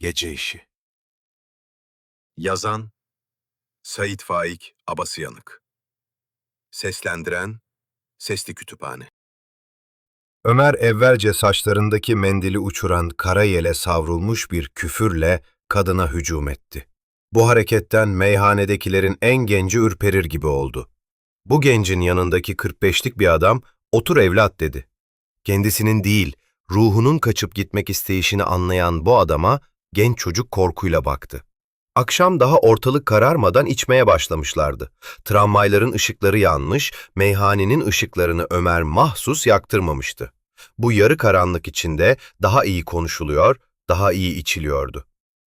Gece işi. Yazan Sait Faik Abasıyanık. Seslendiren Sesli Kütüphane. Ömer evvelce saçlarındaki mendili uçuran kara yele savrulmuş bir küfürle kadına hücum etti. Bu hareketten meyhanedekilerin en genci ürperir gibi oldu. Bu gencin yanındaki 45'lik bir adam, otur evlat dedi. Kendisinin değil, ruhunun kaçıp gitmek isteyişini anlayan bu adama genç çocuk korkuyla baktı. Akşam daha ortalık kararmadan içmeye başlamışlardı. Tramvayların ışıkları yanmış, meyhanenin ışıklarını Ömer mahsus yaktırmamıştı. Bu yarı karanlık içinde daha iyi konuşuluyor, daha iyi içiliyordu.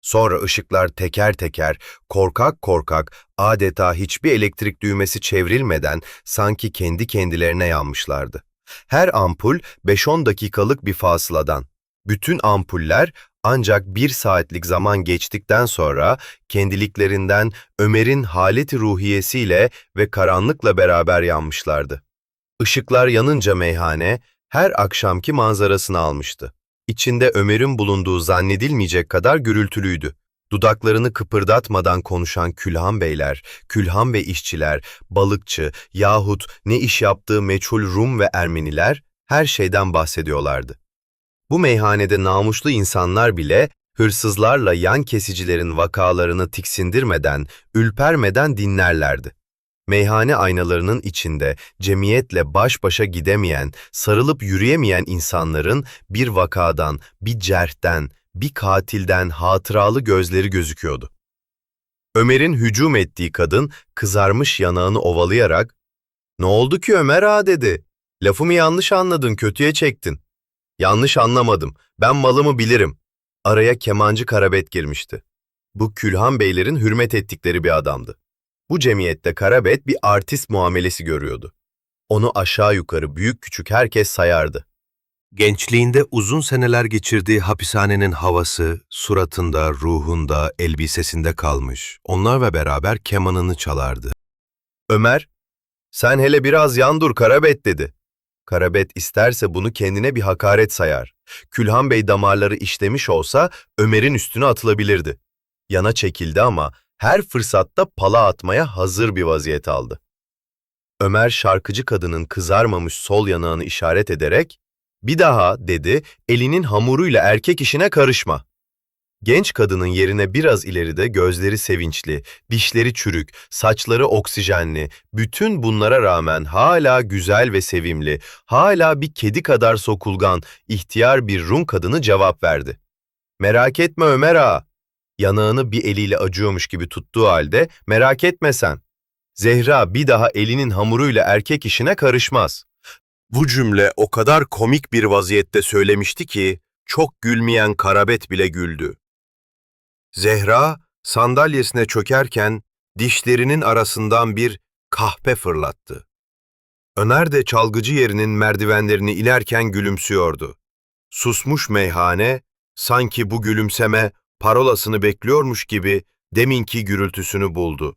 Sonra ışıklar teker teker, korkak korkak, adeta hiçbir elektrik düğmesi çevrilmeden sanki kendi kendilerine yanmışlardı. Her ampul 5-10 dakikalık bir fasıladan. Bütün ampuller ancak bir saatlik zaman geçtikten sonra kendiliklerinden Ömer'in haleti ruhiyesiyle ve karanlıkla beraber yanmışlardı. Işıklar yanınca meyhane her akşamki manzarasını almıştı. İçinde Ömer'in bulunduğu zannedilmeyecek kadar gürültülüydü. Dudaklarını kıpırdatmadan konuşan külhan beyler, külhan ve işçiler, balıkçı yahut ne iş yaptığı meçhul Rum ve Ermeniler her şeyden bahsediyorlardı. Bu meyhanede namuslu insanlar bile hırsızlarla yan kesicilerin vakalarını tiksindirmeden, ülpermeden dinlerlerdi. Meyhane aynalarının içinde cemiyetle baş başa gidemeyen, sarılıp yürüyemeyen insanların bir vakadan, bir cerhten, bir katilden hatıralı gözleri gözüküyordu. Ömer'in hücum ettiği kadın kızarmış yanağını ovalayarak ''Ne oldu ki Ömer ağa?'' dedi. ''Lafımı yanlış anladın, kötüye çektin.'' ''Yanlış anlamadım, ben malımı bilirim.'' Araya kemancı Karabet girmişti. Bu Külhan Beylerin hürmet ettikleri bir adamdı. Bu cemiyette Karabet bir artist muamelesi görüyordu. Onu aşağı yukarı büyük küçük herkes sayardı. Gençliğinde uzun seneler geçirdiği hapishanenin havası, suratında, ruhunda, elbisesinde kalmış. Onlarla beraber kemanını çalardı. Ömer, sen hele biraz yan dur Karabet dedi. Karabet isterse bunu kendine bir hakaret sayar. Külhan Bey damarları işlemiş olsa Ömer'in üstüne atılabilirdi. Yana çekildi ama her fırsatta pala atmaya hazır bir vaziyet aldı. Ömer şarkıcı kadının kızarmamış sol yanağını işaret ederek bir daha dedi, elinin hamuruyla erkek işine karışma. Genç kadının yerine biraz ileride gözleri sevinçli, dişleri çürük, saçları oksijenli, bütün bunlara rağmen hala güzel ve sevimli, hala bir kedi kadar sokulgan, ihtiyar bir Rum kadını cevap verdi. Merak etme Ömer ağa. Yanağını bir eliyle acıyormuş gibi tuttuğu halde merak etme sen. Zehra bir daha elinin hamuruyla erkek işine karışmaz. Bu cümle o kadar komik bir vaziyette söylemişti ki, çok gülmeyen Karabet bile güldü. Zehra, sandalyesine çökerken dişlerinin arasından bir kahpe fırlattı. Ömer de çalgıcı yerinin merdivenlerini ilerken gülümsüyordu. Susmuş meyhane, sanki bu gülümseme parolasını bekliyormuş gibi deminki gürültüsünü buldu.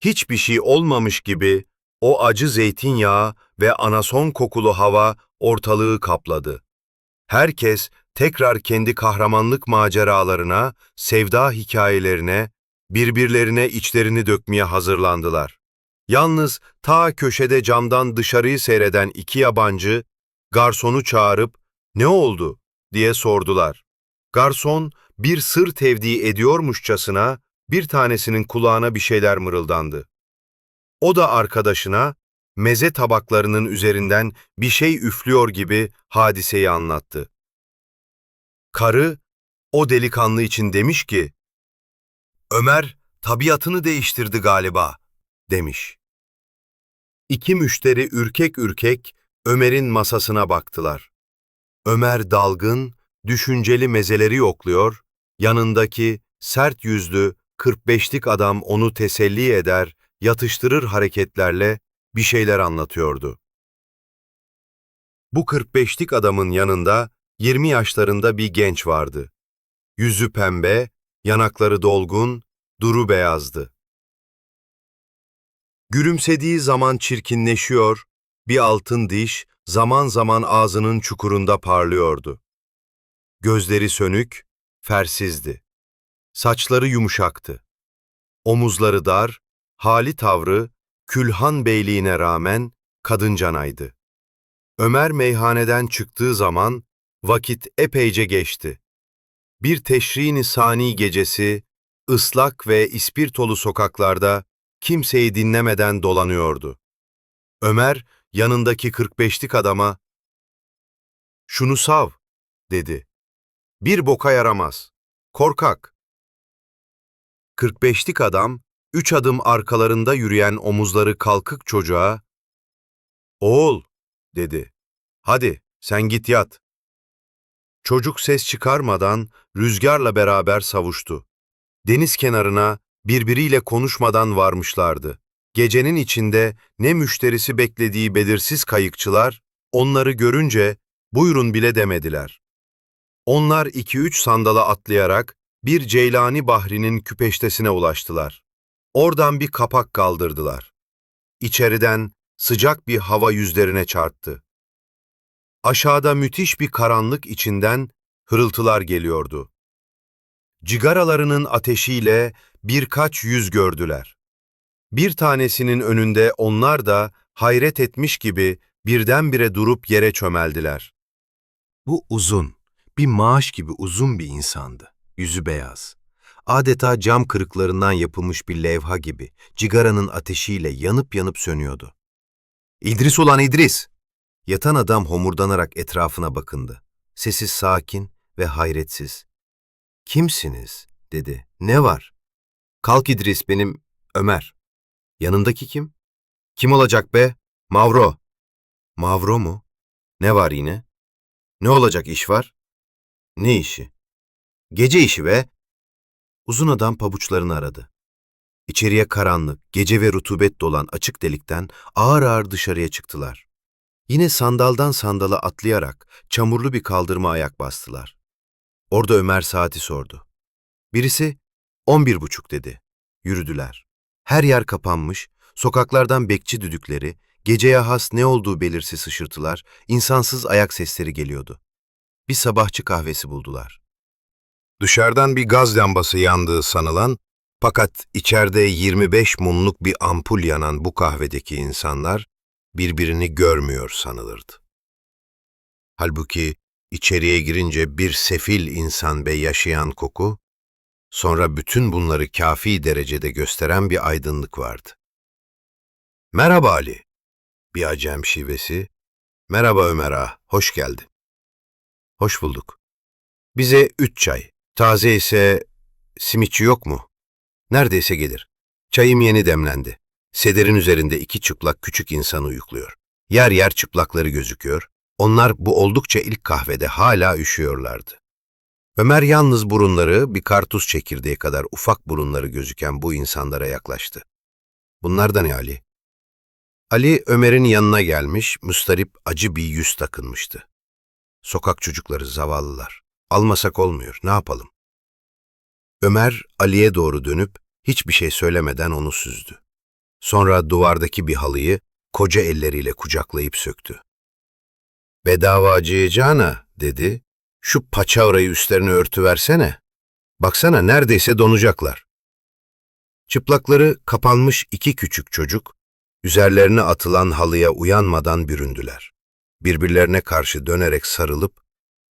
Hiçbir şey olmamış gibi o acı zeytinyağı ve anason kokulu hava ortalığı kapladı. Herkes tekrar kendi kahramanlık maceralarına, sevda hikayelerine, birbirlerine içlerini dökmeye hazırlandılar. Yalnız ta köşede camdan dışarıyı seyreden iki yabancı, garsonu çağırıp ''Ne oldu?'' diye sordular. Garson bir sır tevdi ediyormuşçasına bir tanesinin kulağına bir şeyler mırıldandı. O da arkadaşına meze tabaklarının üzerinden bir şey üflüyor gibi hadiseyi anlattı. Karı o delikanlı için demiş ki, Ömer tabiatını değiştirdi galiba, demiş. İki müşteri ürkek ürkek Ömer'in masasına baktılar. Ömer dalgın, düşünceli mezeleri yokluyor, yanındaki sert yüzlü 45'lik adam onu teselli eder, yatıştırır hareketlerle bir şeyler anlatıyordu. Bu 45'lik adamın yanında 20 yaşlarında bir genç vardı. Yüzü pembe, yanakları dolgun, duru beyazdı. Gülümsediği zaman çirkinleşiyor, bir altın diş zaman zaman ağzının çukurunda parlıyordu. Gözleri sönük, fersizdi. Saçları yumuşaktı. Omuzları dar, hali tavrı, külhan beyliğine rağmen kadıncanaydı. Ömer meyhaneden çıktığı zaman vakit epeyce geçti. Bir teşrini sani gecesi, ıslak ve ispirtolu sokaklarda kimseyi dinlemeden dolanıyordu. Ömer yanındaki 45'lik adama, ''Şunu sav.'' dedi. ''Bir boka yaramaz. Korkak.'' 45'lik adam, üç adım arkalarında yürüyen omuzları kalkık çocuğa, ''Oğul'' dedi. ''Hadi sen git yat.'' Çocuk ses çıkarmadan rüzgarla beraber savuştu. Deniz kenarına birbiriyle konuşmadan varmışlardı. Gecenin içinde ne müşterisi beklediği belirsiz kayıkçılar, onları görünce buyurun bile demediler. Onlar iki üç sandala atlayarak bir Ceylani Bahri'nin küpeştesine ulaştılar. Oradan bir kapak kaldırdılar. İçeriden sıcak bir hava yüzlerine çarptı. Aşağıda müthiş bir karanlık içinden hırıltılar geliyordu. Cigaralarının ateşiyle birkaç yüz gördüler. Bir tanesinin önünde onlar da hayret etmiş gibi birdenbire durup yere çömeldiler. Bu uzun, bir maaş gibi uzun bir insandı. Yüzü beyaz. Adeta cam kırıklarından yapılmış bir levha gibi cigaranın ateşiyle yanıp yanıp sönüyordu. İdris ulan İdris! Yatan adam homurdanarak etrafına bakındı. Sesi sakin ve hayretsiz. Kimsiniz? dedi. Ne var? Kalk İdris benim Ömer. Yanındaki kim? Kim olacak be? Mavro. Mavro mu? Ne var yine? Ne olacak iş var? Ne işi? Gece işi be. Uzun adam pabuçlarını aradı. İçeriye karanlık, gece ve rutubet dolan açık delikten ağır ağır dışarıya çıktılar. Yine sandaldan sandala atlayarak çamurlu bir kaldırma ayak bastılar. Orada Ömer saati sordu. Birisi on bir buçuk dedi. Yürüdüler. Her yer kapanmış, sokaklardan bekçi düdükleri, geceye has ne olduğu belirsiz hışırtılar, insansız ayak sesleri geliyordu. Bir sabahçı kahvesi buldular. Dışarıdan bir gaz lambası yandığı sanılan, fakat içeride 25 mumluk bir ampul yanan bu kahvedeki insanlar, birbirini görmüyor sanılırdı. Halbuki içeriye girince bir sefil insan ve yaşayan koku, sonra bütün bunları kafi derecede gösteren bir aydınlık vardı. Merhaba Ali, bir acem şivesi. Merhaba Ömer ağa, hoş geldin. Hoş bulduk. Bize üç çay, taze ise simitçi yok mu? Neredeyse gelir. Çayım yeni demlendi. Sederin üzerinde iki çıplak küçük insan uyukluyor. Yer yer çıplakları gözüküyor. Onlar bu oldukça ilk kahvede hala üşüyorlardı. Ömer yalnız burunları bir kartuz çekirdeği kadar ufak burunları gözüken bu insanlara yaklaştı. Bunlar da ne Ali? Ali Ömer'in yanına gelmiş, müstarip acı bir yüz takınmıştı. Sokak çocukları zavallılar. Almasak olmuyor, ne yapalım? Ömer Ali'ye doğru dönüp hiçbir şey söylemeden onu süzdü. Sonra duvardaki bir halıyı koca elleriyle kucaklayıp söktü. Bedava acıyacağına, dedi, şu paçavrayı üstlerine örtüversene. Baksana neredeyse donacaklar. Çıplakları kapanmış iki küçük çocuk, üzerlerine atılan halıya uyanmadan büründüler. Birbirlerine karşı dönerek sarılıp,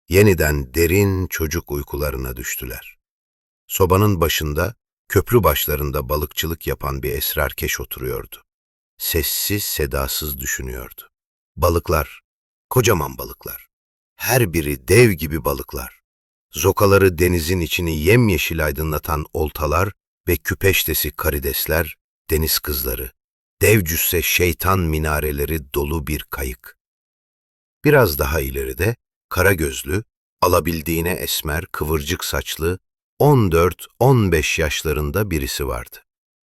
yeniden derin çocuk uykularına düştüler. Sobanın başında, köprü başlarında balıkçılık yapan bir esrarkeş oturuyordu. Sessiz sedasız düşünüyordu. Balıklar, kocaman balıklar. Her biri dev gibi balıklar. Zokaları denizin içini yemyeşil aydınlatan oltalar ve küpeştesi karidesler, deniz kızları. Dev cüsse şeytan minareleri dolu bir kayık. Biraz daha ileride kara gözlü, alabildiğine esmer, kıvırcık saçlı, 14-15 yaşlarında birisi vardı.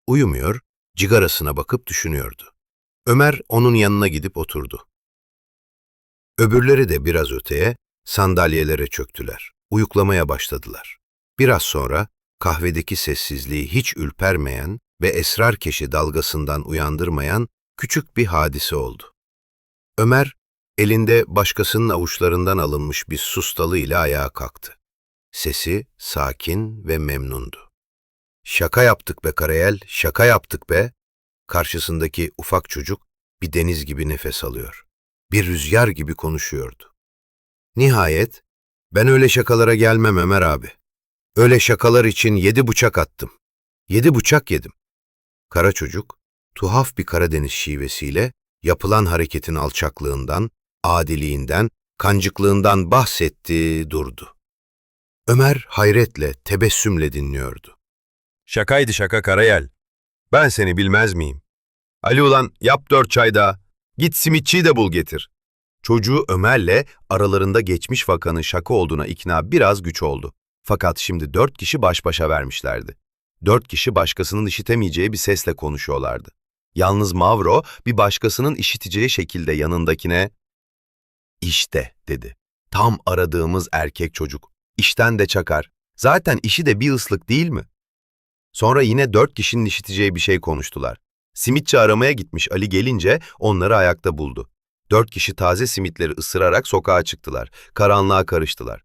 Uyumuyor, cigarasına bakıp düşünüyordu. Ömer onun yanına gidip oturdu. Öbürleri de biraz öteye sandalyelere çöktüler. Uyuklamaya başladılar. Biraz sonra kahvedeki sessizliği hiç ürpermeyen ve esrar keşi dalgasından uyandırmayan küçük bir hadise oldu. Ömer elinde başkasının avuçlarından alınmış bir sustalı ile ayağa kalktı. Sesi sakin ve memnundu. Şaka yaptık be Karayel, şaka yaptık be. Karşısındaki ufak çocuk bir deniz gibi nefes alıyor. Bir rüzgar gibi konuşuyordu. Nihayet, ben öyle şakalara gelmem Ömer abi. Öyle şakalar için yedi bıçak attım. Yedi bıçak yedim. Kara çocuk, tuhaf bir Karadeniz şivesiyle yapılan hareketin alçaklığından, adiliğinden, kancıklığından bahsetti, durdu. Ömer hayretle, tebessümle dinliyordu. Şakaydı şaka Karayel. Ben seni bilmez miyim? Ali ulan yap dört çay daha. Git simitçiyi de bul getir. Çocuğu Ömer'le aralarında geçmiş vakanın şaka olduğuna ikna biraz güç oldu. Fakat şimdi dört kişi baş başa vermişlerdi. Dört kişi başkasının işitemeyeceği bir sesle konuşuyorlardı. Yalnız Mavro bir başkasının işiteceği şekilde yanındakine "İşte" dedi. Tam aradığımız erkek çocuk. İşten de çakar. Zaten işi de bir ıslık değil mi? Sonra yine dört kişinin işiteceği bir şey konuştular. Simitçi aramaya gitmiş Ali gelince onları ayakta buldu. Dört kişi taze simitleri ısırarak sokağa çıktılar. Karanlığa karıştılar.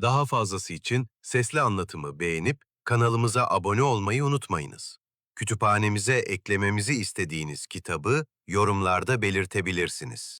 Daha fazlası için sesli anlatımı beğenip kanalımıza abone olmayı unutmayınız. Kütüphanemize eklememizi istediğiniz kitabı yorumlarda belirtebilirsiniz.